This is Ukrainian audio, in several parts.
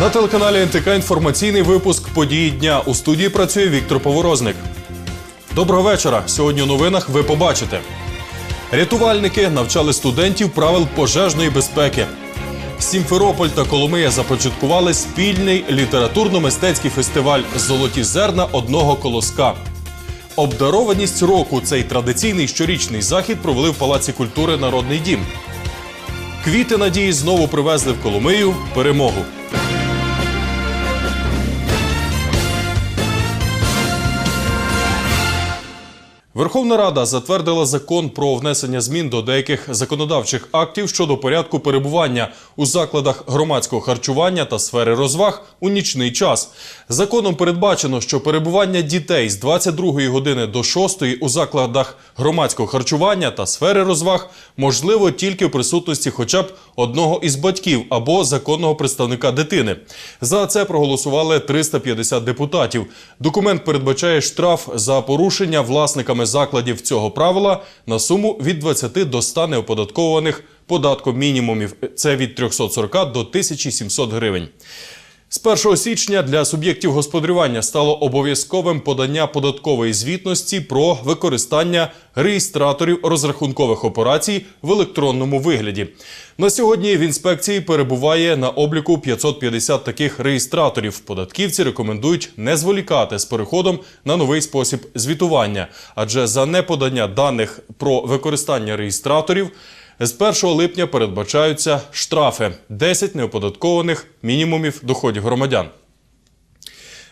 На телеканалі НТК інформаційний випуск події дня. У студії працює Віктор Поворозник. Доброго вечора. Сьогодні у новинах ви побачите. Рятувальники навчали студентів правил пожежної безпеки. Сімферополь та Коломия започаткували спільний літературно-мистецький фестиваль Золоті зерна одного колоска. Обдарованість року цей традиційний щорічний захід провели в Палаці культури Народний дім. Квіти надії знову привезли в Коломию перемогу. Верховна Рада затвердила закон про внесення змін до деяких законодавчих актів щодо порядку перебування у закладах громадського харчування та сфери розваг у нічний час. Законом передбачено, що перебування дітей з 22 години до 6 у закладах громадського харчування та сфери розваг можливо тільки в присутності хоча б одного із батьків або законного представника дитини. За це проголосували 350 депутатів. Документ передбачає штраф за порушення власниками закладів цього правила на суму від 20 до 100 неоподаткованих податком мінімумів. Це від 340 до 1700 гривень. З 1 січня для суб'єктів господарювання стало обов'язковим подання податкової звітності про використання реєстраторів розрахункових операцій в електронному вигляді. На сьогодні в інспекції перебуває на обліку 550 таких реєстраторів. Податківці рекомендують не зволікати з переходом на новий спосіб звітування, адже за неподання даних про використання реєстраторів з 1 липня передбачаються штрафи 10 неоподаткованих мінімумів доходів громадян.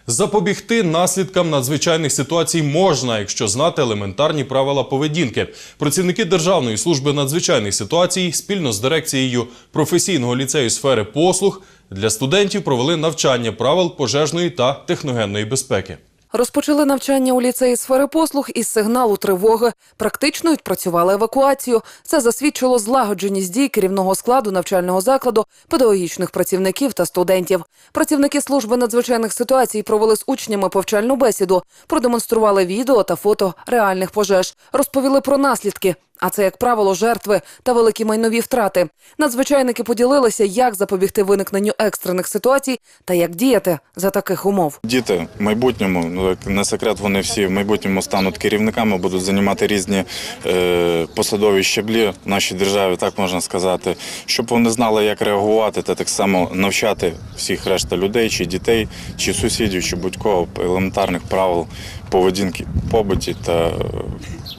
Запобігти наслідкам надзвичайних ситуацій можна, якщо знати елементарні правила поведінки. Працівники Державної служби надзвичайних ситуацій спільно з дирекцією професійного ліцею сфери послуг для студентів провели навчання правил пожежної та техногенної безпеки. Розпочали навчання у ліцеї сфери послуг із сигналу тривоги. Практично відпрацювали евакуацію. Це засвідчило злагодженість дій керівного складу навчального закладу, педагогічних працівників та студентів. Працівники служби надзвичайних ситуацій провели з учнями повчальну бесіду, продемонстрували відео та фото реальних пожеж, розповіли про наслідки. А це, як правило, жертви та великі майнові втрати. Надзвичайники поділилися, як запобігти виникненню екстрених ситуацій та як діяти за таких умов. Діти в майбутньому, ну не секрет, вони всі в майбутньому стануть керівниками, будуть займати різні е, посадові щаблі в нашій державі, так можна сказати, щоб вони знали, як реагувати, та так само навчати всіх решта людей, чи дітей, чи сусідів, чи будь-кого елементарних правил поведінки побуті та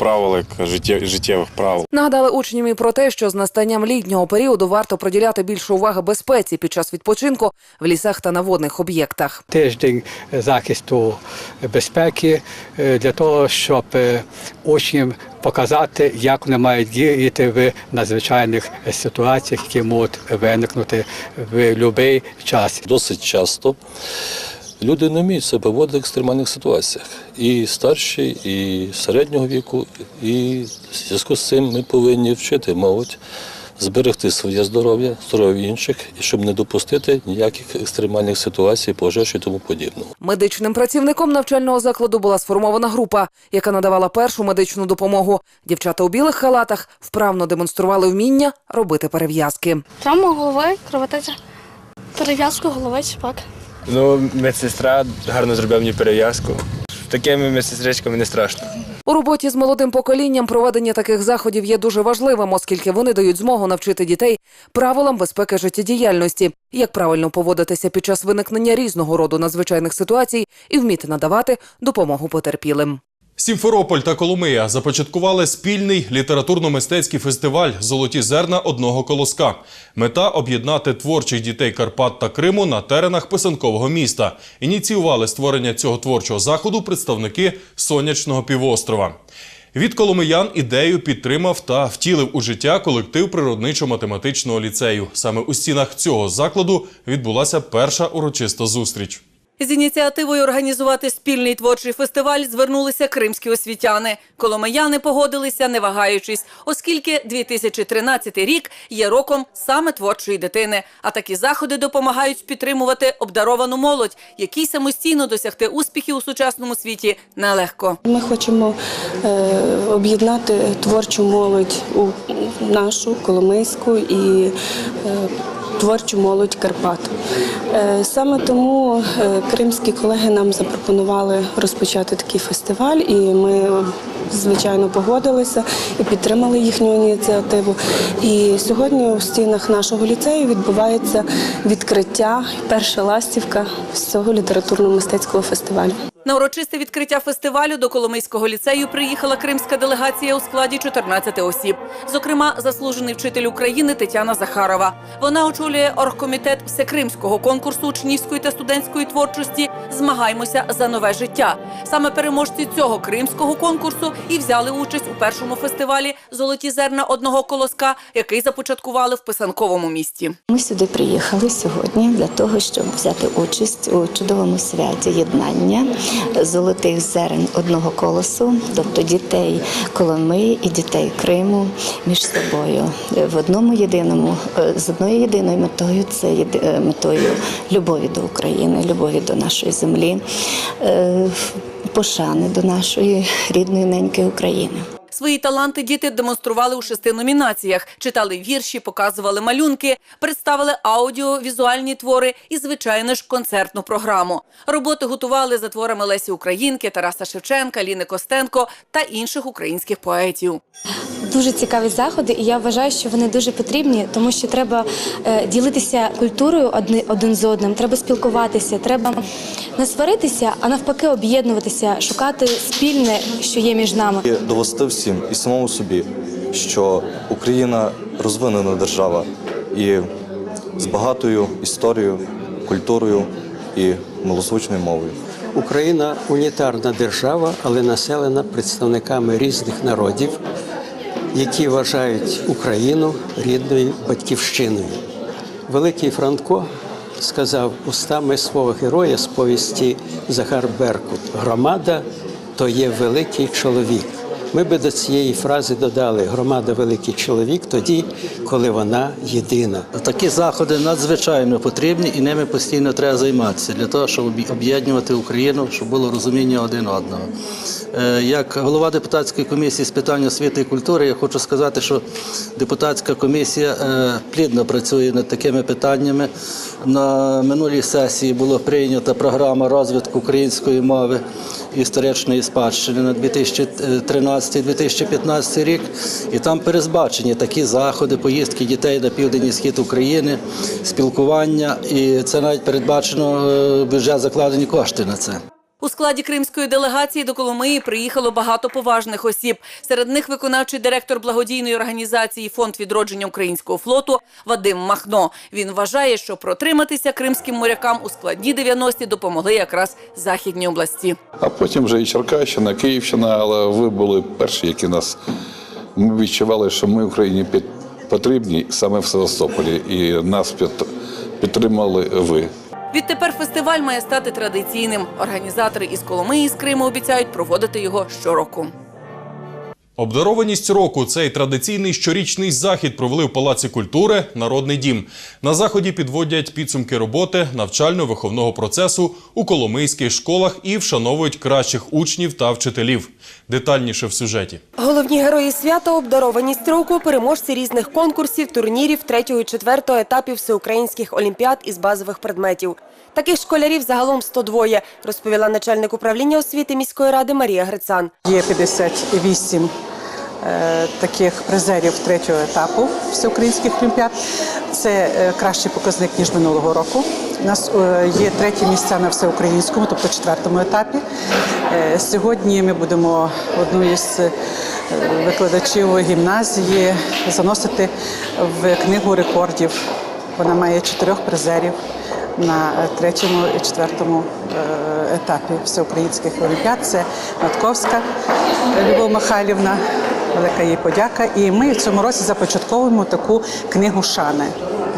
правил як життє- життєвих правил. Нагадали учням і про те, що з настанням літнього періоду варто приділяти більше уваги безпеці під час відпочинку в лісах та на водних об'єктах. тиждень захисту безпеки е, для того, щоб е, учням показати, як вони мають діяти в надзвичайних ситуаціях, які можуть виникнути в будь-який час. Досить часто люди не вміють себе поводити в екстремальних ситуаціях. І старші, і середнього віку. І в зв'язку з цим ми повинні вчити молодь зберегти своє здоров'я, здоров'я інших, і щоб не допустити ніяких екстремальних ситуацій, пожеж і тому подібного. Медичним працівником навчального закладу була сформована група, яка надавала першу медичну допомогу. Дівчата у білих халатах вправно демонстрували вміння робити перев'язки. Травма голови, кровотеча, перев'язку голови чіпак. Ну, медсестра гарно зробила мені перев'язку. Такими медсестричками не страшно. У роботі з молодим поколінням проведення таких заходів є дуже важливим, оскільки вони дають змогу навчити дітей правилам безпеки життєдіяльності, як правильно поводитися під час виникнення різного роду надзвичайних ситуацій і вміти надавати допомогу потерпілим. Сімферополь та Коломия започаткували спільний літературно-мистецький фестиваль Золоті зерна одного колоска. Мета об'єднати творчих дітей Карпат та Криму на теренах писанкового міста. Ініціювали створення цього творчого заходу представники сонячного півострова. Від коломиян ідею підтримав та втілив у життя колектив природничо-математичного ліцею. Саме у стінах цього закладу відбулася перша урочиста зустріч. З ініціативою організувати спільний творчий фестиваль звернулися кримські освітяни. Коломияни погодилися, не вагаючись, оскільки 2013 рік є роком саме творчої дитини. А такі заходи допомагають підтримувати обдаровану молодь, якій самостійно досягти успіхів у сучасному світі нелегко. Ми хочемо е, об'єднати творчу молодь у нашу Коломийську і е, творчу молодь Карпат. Е, Саме тому е, кримські колеги нам запропонували розпочати такий фестиваль, і ми, звичайно, погодилися і підтримали їхню ініціативу. І сьогодні у стінах нашого ліцею відбувається відкриття, перша ластівка з цього літературно-мистецького фестивалю. На урочисте відкриття фестивалю до Коломийського ліцею приїхала кримська делегація у складі 14 осіб. Зокрема, заслужений вчитель України Тетяна Захарова. Вона очолює оргкомітет всекримського конкурсу учнівської та студентської творчості Змагаймося за нове життя. Саме переможці цього кримського конкурсу і взяли участь у першому фестивалі Золоті зерна одного колоска, який започаткували в писанковому місті. Ми сюди приїхали сьогодні для того, щоб взяти участь у чудовому святі єднання золотих зерен одного колосу, тобто дітей Коломи і дітей Криму між собою в одному єдиному е, з одною єдиною метою це е, метою любові до України, любові до нашої землі, е, пошани до нашої рідної неньки України. Свої таланти діти демонстрували у шести номінаціях: читали вірші, показували малюнки, представили аудіовізуальні твори і, звичайно ж, концертну програму. Роботи готували за творами Лесі Українки, Тараса Шевченка, Ліни Костенко та інших українських поетів. Дуже цікаві заходи, і я вважаю, що вони дуже потрібні, тому що треба е, ділитися культурою один з одним, треба спілкуватися, треба не сваритися, а навпаки об'єднуватися, шукати спільне, що є між нами. І довести всім і самому собі, що Україна розвинена держава і з багатою історією, культурою і малозвучною мовою. Україна унітарна держава, але населена представниками різних народів, які вважають Україну рідною батьківщиною. Великий Франко сказав устами свого героя з повісті Захар Беркут: громада то є великий чоловік. Ми би до цієї фрази додали громада великий чоловік тоді, коли вона єдина. Такі заходи надзвичайно потрібні і ними постійно треба займатися для того, щоб об'єднувати Україну, щоб було розуміння один одного. Е, Як голова депутатської комісії з питань освіти і культури, я хочу сказати, що депутатська комісія е, плідно працює над такими питаннями. На минулій сесії була прийнята програма розвитку української мови історичної спадщини на 2013-2015 рік. І там перезбачені такі заходи, поїздки дітей на південь і схід України, спілкування. І це навіть передбачено вже бюджет закладені кошти на це. У складі кримської делегації до Коломиї приїхало багато поважних осіб. Серед них виконавчий директор благодійної організації Фонд відродження українського флоту Вадим Махно. Він вважає, що протриматися кримським морякам у складні 90-ті допомогли якраз західні області. А потім вже і Черкащина, Київщина, але ви були перші, які нас ми відчували, що ми Україні потрібні саме в Севастополі, і нас підтримали ви. Відтепер фестиваль має стати традиційним. Організатори із Коломиї з Криму обіцяють проводити його щороку. Обдарованість року цей традиційний щорічний захід провели в Палаці культури Народний дім. На заході підводять підсумки роботи навчально-виховного процесу у коломийських школах і вшановують кращих учнів та вчителів. Детальніше в сюжеті. Головні герої свята обдарованість року, переможці різних конкурсів, турнірів третього і четвертого етапів всеукраїнських олімпіад із базових предметів. Таких школярів загалом 102, розповіла начальник управління освіти міської ради Марія Грицан. Є 58 е, таких призерів третього етапу всеукраїнських олімпіад. Це е, кращий показник ніж минулого року. У нас е, є треті місця на всеукраїнському, тобто четвертому етапі. Е, Сьогодні ми будемо одну із е, викладачів гімназії заносити в книгу рекордів. Вона має чотирьох призерів на е, третьому і четвертому е, етапі всеукраїнських олімпіад. Це Матковська Любов Михайлівна, велика їй подяка. І ми в цьому році започатковуємо таку книгу шани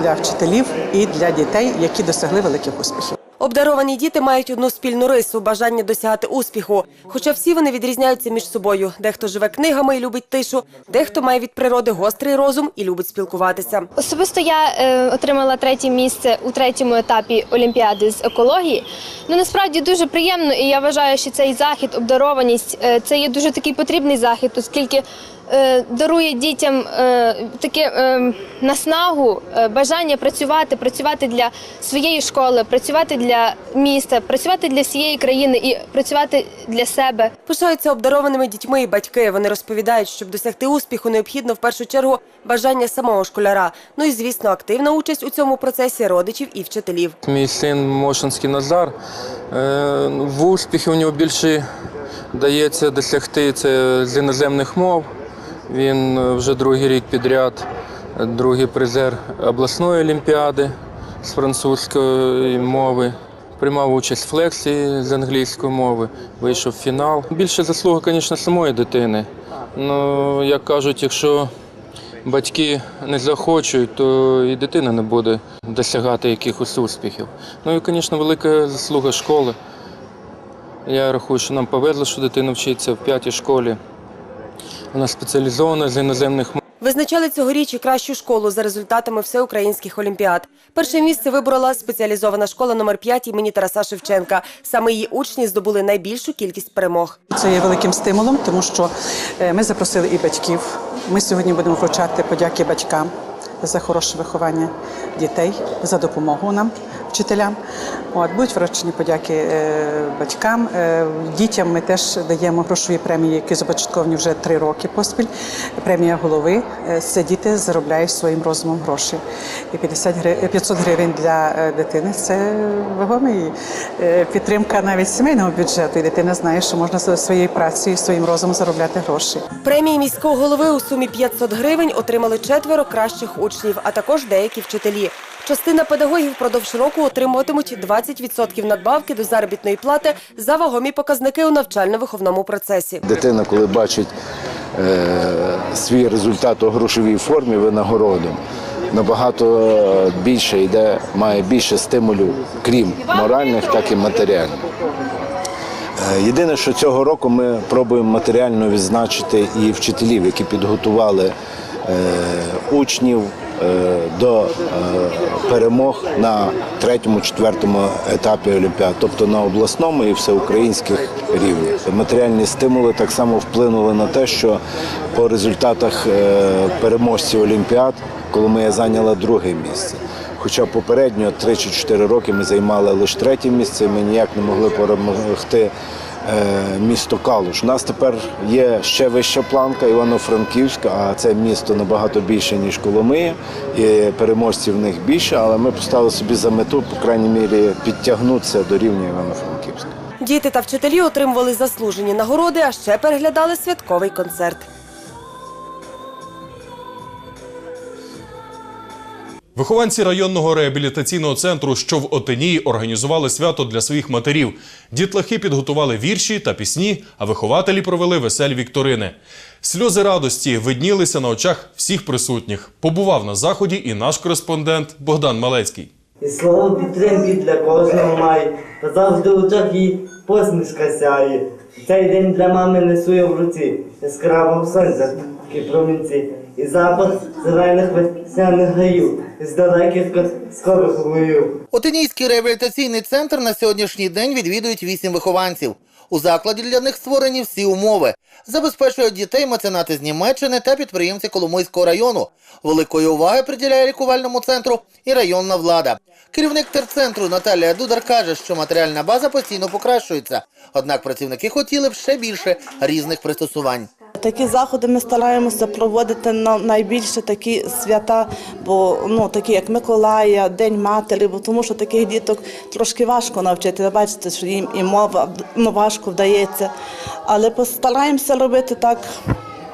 для вчителів і для дітей, які досягли великих успіхів. Обдаровані діти мають одну спільну рису бажання досягати успіху. Хоча всі вони відрізняються між собою. Дехто живе книгами і любить тишу, дехто має від природи гострий розум і любить спілкуватися. Особисто я е, отримала третє місце у третьому етапі Олімпіади з екології. Ну насправді дуже приємно, і я вважаю, що цей захід, обдарованість, е, це є дуже такий потрібний захід, оскільки дарує дітям е, таке е, наснагу, е, бажання працювати, працювати для своєї школи, працювати для міста, працювати для всієї країни і працювати для себе. Пишаються обдарованими дітьми і батьки. Вони розповідають, щоб досягти успіху, необхідно в першу чергу бажання самого школяра. Ну і звісно, активна участь у цьому процесі родичів і вчителів. Мій син Мошинський Назар. е, В успіхи у нього більше дається досягти це з іноземних мов. Він е, вже другий рік підряд, другий призер обласної олімпіади з французької мови. Приймав участь в флексії з англійської мови, вийшов в фінал. Більше заслуга, звісно, самої дитини. Ну, як кажуть, якщо батьки не захочуть, то і дитина не буде досягати якихось успіхів. Ну і, звісно, велика заслуга школи. Я рахую, що нам повезло, що дитина вчиться в п'ятій школі. Вона спеціалізована з іноземних мов. Визначали цьогоріч і кращу школу за результатами всеукраїнських олімпіад. Перше місце виборола спеціалізована школа номер 5 імені Тараса Шевченка. Саме її учні здобули найбільшу кількість перемог. Це є великим стимулом, тому що е, ми запросили і батьків. Ми сьогодні будемо вручати подяки батькам за хороше виховання дітей, за допомогу нам, вчителям. От будуть вручені подяки е, батькам. Е, дітям ми теж даємо грошові премії, які започатковані вже три роки поспіль. Премія голови. Е, Це діти заробляють своїм розумом гроші. І 50 гривень, 500 гривень для дитини це вагомий підтримка навіть сімейного бюджету. І дитина знає, що можна своєю працею, своїм розумом заробляти гроші. Премії міського голови у сумі 500 гривень отримали четверо кращих учнів, а також деякі вчителі. Частина педагогів впродовж року отримуватимуть 20% надбавки до заробітної плати за вагомі показники у навчально-виховному процесі. Дитина, коли бачить е, свій результат у грошовій формі винагороду, набагато більше йде, має більше стимулів, крім моральних, так і матеріальних. Е, Єдине, що цього року ми пробуємо матеріально відзначити і вчителів, які підготували е, учнів е, до е, перемог на третьому, четвертому етапі Олімпіад, тобто на обласному і всеукраїнських рівнях. Матеріальні стимули так само вплинули на те, що по результатах е, переможців Олімпіад Коломия зайняла друге місце. Хоча попередньо 3 чи 4 роки ми займали лише третє місце, ми ніяк не могли перемогти е, місто Калуш. У нас тепер є ще вища планка Івано-Франківська, а це місто набагато більше, ніж Коломия, і переможців в них більше, але ми поставили собі за мету, по крайній мірі, підтягнутися до рівня Івано-Франківська. Діти та вчителі отримували заслужені нагороди, а ще переглядали святковий концерт. Вихованці районного реабілітаційного центру, що в Отинії, організували свято для своїх матерів. Дітлахи підготували вірші та пісні, а вихователі провели веселі вікторини. Сльози радості виднілися на очах всіх присутніх. Побував на заході і наш кореспондент Богдан Малецький. І слово підтримки для кожного має, та завжди в очах їй посмішка сяє. Цей день для мами несу я в руці, яскраво сонця, такі промінці, і запах зелених весняних гаїв, із далеких скорих. Отинійський реабілітаційний центр на сьогоднішній день відвідують вісім вихованців. У закладі для них створені всі умови. Забезпечують дітей меценати з Німеччини та підприємці Коломийського району. Великої уваги приділяє лікувальному центру і районна влада. Керівник терцентру Наталія Дудар каже, що матеріальна база постійно покращується. Однак працівники хотіли б ще більше різних пристосувань. Такі заходи ми стараємося проводити на найбільше такі свята, бо ну такі як Миколая, День Матері, бо тому що таких діток трошки важко навчити. Ви бачите, що їм і мова ну, важко вдається. Але постараємося робити так.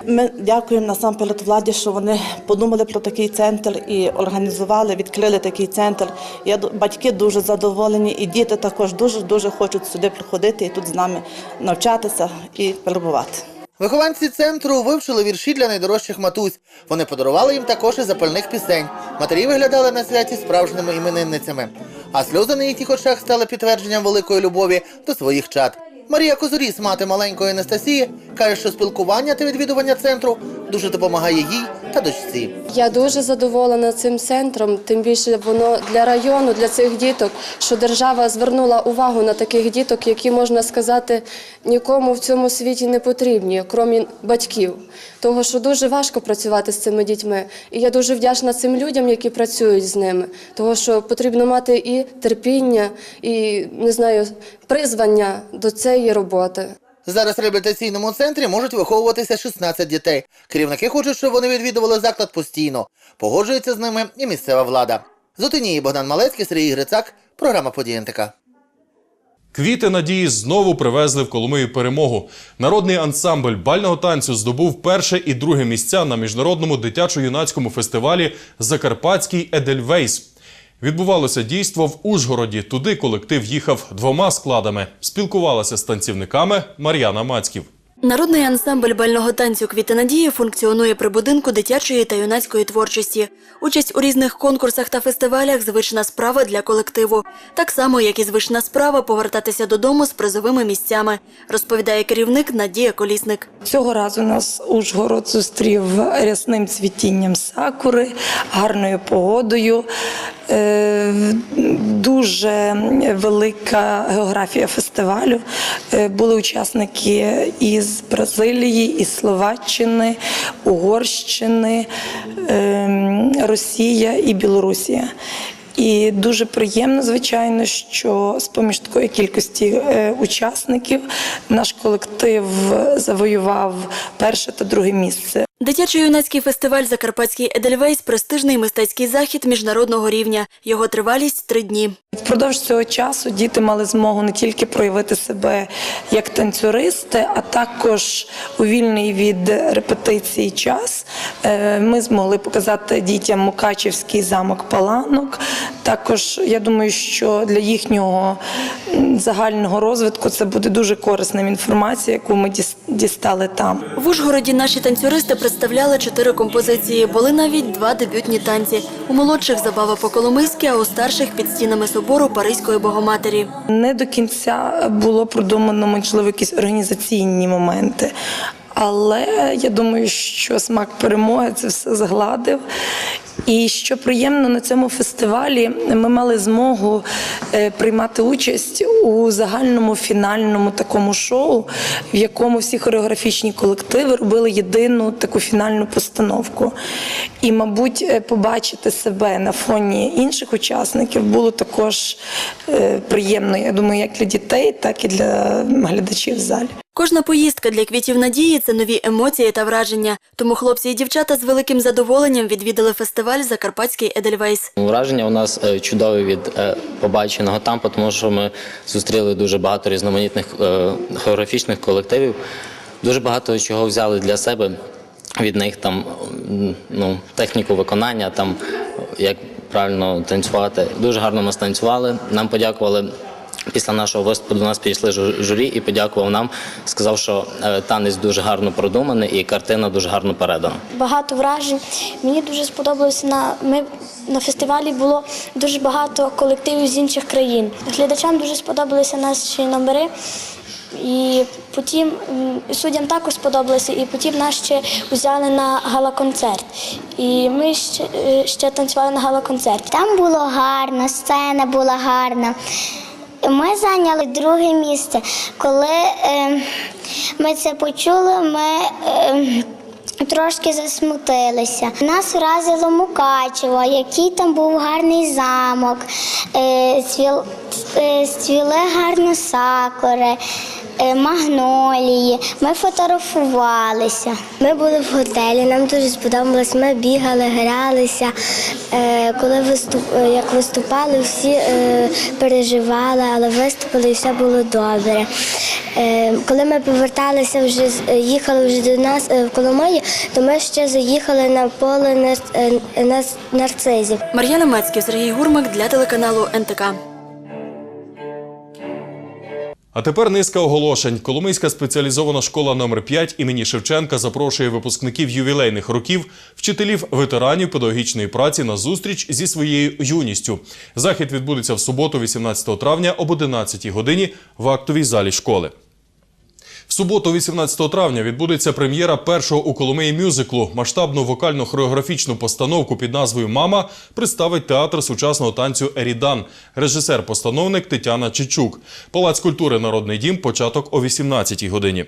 Ми дякуємо насамперед владі, що вони подумали про такий центр і організували, відкрили такий центр. Я батьки дуже задоволені, і діти також дуже дуже хочуть сюди приходити і тут з нами навчатися і перебувати. Вихованці центру вивчили вірші для найдорожчих матусь. Вони подарували їм також і запальних пісень. Матері виглядали на святі справжніми іменинницями. а сльози на їхніх очах стали підтвердженням великої любові до своїх чад. Марія Козуріс, мати маленької Анастасії, каже, що спілкування та відвідування центру дуже допомагає їй та дочці. Я дуже задоволена цим центром, тим більше воно для району, для цих діток, що держава звернула увагу на таких діток, які можна сказати нікому в цьому світі не потрібні, крім батьків. Того, що дуже важко працювати з цими дітьми. І я дуже вдячна цим людям, які працюють з ними. Того, що потрібно мати і терпіння, і не знаю, призвання до цієї роботи. Зараз в реабілітаційному центрі можуть виховуватися 16 дітей. Керівники хочуть, щоб вони відвідували заклад постійно. Погоджується з ними і місцева влада. З Отинії Богдан Малецький, Сергій Грицак, програма «Події НТК». Квіти надії знову привезли в Коломию перемогу. Народний ансамбль бального танцю здобув перше і друге місця на міжнародному дитячо-юнацькому фестивалі Закарпатський Едельвейс. Відбувалося дійство в Ужгороді. Туди колектив їхав двома складами. Спілкувалася з танцівниками Мар'яна Мацьків. Народний ансамбль бального танцю «Квіти надії» функціонує при будинку дитячої та юнацької творчості. Участь у різних конкурсах та фестивалях – звична справа для колективу. Так само, як і звична справа повертатися додому з призовими місцями, розповідає керівник Надія Колісник. Цього разу нас Ужгород зустрів рясним цвітінням сакури, гарною погодою. Е, Дуже велика географія фестивалю. Е, Були учасники із Бразилії, із Словаччини, Угорщини, ем, Росія і Білорусія. І дуже приємно, звичайно, що з поміж такої кількості е, учасників наш колектив завоював перше та друге місце. Дитячо-юнацький фестиваль «Закарпатський Едельвейс» – престижний мистецький захід міжнародного рівня. Його тривалість – три дні. Впродовж цього часу діти мали змогу не тільки проявити себе як танцюристи, а також у вільний від репетицій час е, ми змогли показати дітям Мукачівський замок Паланок. Також я думаю, що для їхнього загального розвитку це буде дуже корисним інформація, яку ми дістали там. В Ужгороді наші танцюристи представляли чотири композиції. Були навіть два дебютні танці. У молодших забава по-коломийськи, а у старших під стінами собору Паризької Богоматері. Не до кінця було продумано, можливо, якісь організаційні моменти. Але я думаю, що смак перемоги це все згладив. І що приємно на цьому фестивалі, ми мали змогу е, приймати участь у загальному фінальному такому шоу, в якому всі хореографічні колективи робили єдину таку фінальну постановку. І, мабуть, е, побачити себе на фоні інших учасників було також е, приємно. Я думаю, як для дітей, так і для глядачів в залі. Кожна поїздка для квітів надії це нові емоції та враження. Тому хлопці і дівчата з великим задоволенням відвідали фестиваль Закарпатський Едельвейс. Враження у нас е, чудові від е, побаченого там, тому що ми зустріли дуже багато різноманітних е, хореографічних колективів, дуже багато чого взяли для себе від них там ну, техніку виконання, там як правильно танцювати. Дуже гарно нас танцювали. Нам подякували. Після нашого виступу до нас підійшли журі і подякував нам. Сказав, що е, танець дуже гарно продуманий і картина дуже гарно передана. Багато вражень. Мені дуже сподобалося на ми на фестивалі було дуже багато колективів з інших країн. Глядачам дуже сподобалися наші номери. І потім суддям також сподобалося, і потім нас ще взяли на гала-концерт. І ми ще, е, ще танцювали на гала-концерті. Там було гарно, сцена була гарна. Ми зайняли друге місце. Коли е, ми це почули, ми е, трошки засмутилися. Нас вразило Мукачево, який там був гарний замок, е, цвіл, е, цвіли гарно сакури. Е, Магнолії, ми фотографувалися. Ми були в готелі, нам дуже сподобалось. Ми бігали, гралися. Е, Коли виступ, е, як виступали, всі переживали, але виступили і все було добре. Коли ми поверталися вже їхали вже до нас в Коломиї, то ми ще заїхали на поле нар- нар- нарцизів. Мар'яна Мацьків, Сергій Гурмак для телеканалу НТК. А тепер низка оголошень. Коломийська спеціалізована школа номер 5 імені Шевченка запрошує випускників ювілейних років, вчителів ветеранів педагогічної праці на зустріч зі своєю юністю. Захід відбудеться в суботу, 18 травня об 11 годині в актовій залі школи. В суботу, 18 травня, відбудеться прем'єра першого у Коломиї мюзиклу. Масштабну вокально-хореографічну постановку під назвою Мама представить театр сучасного танцю Ерідан. Режисер-постановник Тетяна Чичук. Палац культури Народний дім. Початок о 18 годині.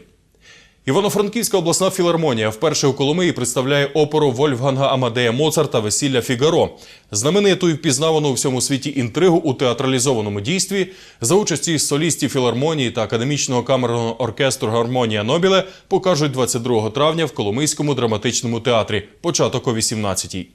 Івано-Франківська обласна філармонія вперше у Коломиї представляє оперу Вольфганга Амадея Моцарта Весілля Фігаро. Знамениту і впізнавану у всьому світі інтригу у театралізованому дійстві за участі солістів філармонії та академічного камерного оркестру Гармонія Нобіле покажуть 22 травня в Коломийському драматичному театрі. Початок о 18-й.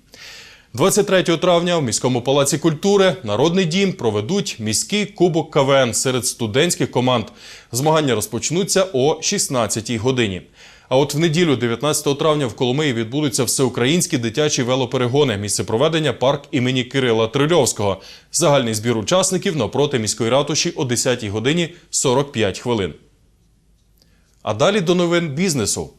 23 травня в міському палаці культури Народний дім проведуть міський кубок КВН серед студентських команд. Змагання розпочнуться о 16-й годині. А от в неділю, 19 травня, в Коломиї відбудуться всеукраїнські дитячі велоперегони. Місце проведення парк імені Кирила Трильовського. Загальний збір учасників навпроти міської ратуші о 10 годині 45 хвилин. А далі до новин бізнесу.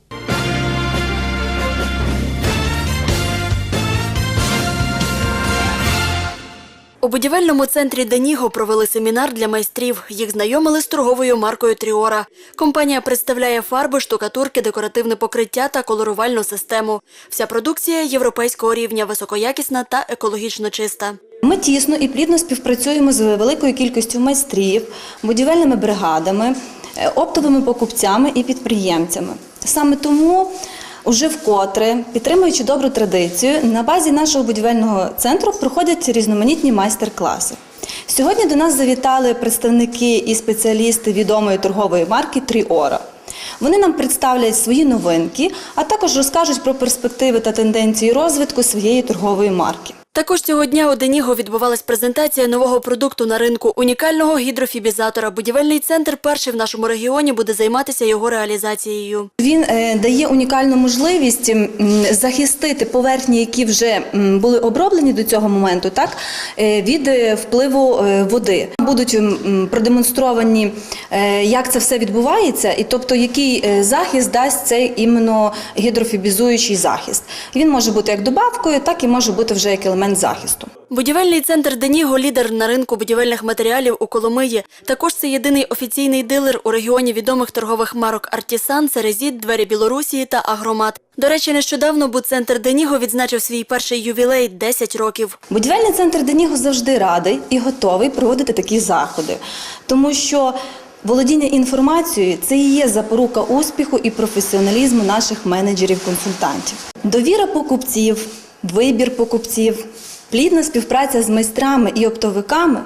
У будівельному центрі Деніго провели семінар для майстрів. Їх знайомили з торговою маркою Тріора. Компанія представляє фарби, штукатурки, декоративне покриття та колорувальну систему. Вся продукція європейського рівня, високоякісна та екологічно чиста. Ми тісно і плідно співпрацюємо з великою кількістю майстрів, будівельними бригадами, е, оптовими покупцями і підприємцями. Саме тому уже вкотре, підтримуючи добру традицію, на базі нашого будівельного центру проходять різноманітні майстер-класи. Сьогодні до нас завітали представники і спеціалісти відомої торгової марки Тріора. Вони нам представлять свої новинки, а також розкажуть про перспективи та тенденції розвитку своєї торгової марки. Також цього дня у Деніго відбувалась презентація нового продукту на ринку унікального гідрофібізатора. Будівельний центр перший в нашому регіоні буде займатися його реалізацією. Він е, дає унікальну можливість захистити поверхні, які вже були оброблені до цього моменту, так е, від е, впливу води. Будуть продемонстровані, як це все відбувається, і тобто який захист дасть цей іменно гідрофібізуючий захист. Він може бути як добавкою, так і може бути вже як елемент захисту. Будівельний центр Деніго – лідер на ринку будівельних матеріалів у Коломиї. Також це єдиний офіційний дилер у регіоні відомих торгових марок «Артісан», «Церезіт», «Двері Білорусії» та «Агромат». До речі, нещодавно будцентр Деніго відзначив свій перший ювілей – 10 років. Будівельний центр Деніго завжди радий і готовий проводити такі заходи, тому що володіння інформацією це і є запорука успіху і професіоналізму наших менеджерів-консультантів. Довіра покупців, вибір покупців, плідна співпраця з майстрами і оптовиками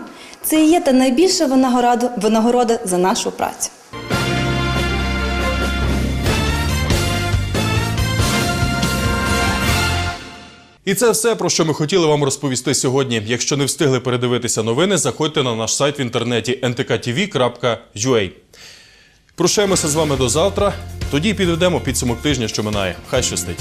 це і є та найбільша винагорода, за нашу працю. І це все, про що ми хотіли вам розповісти сьогодні. Якщо не встигли передивитися новини, заходьте на наш сайт в інтернеті ntkTV.ua. Прощаємося з вами до завтра. Тоді підведемо підсумок тижня, що минає. Хай щастить.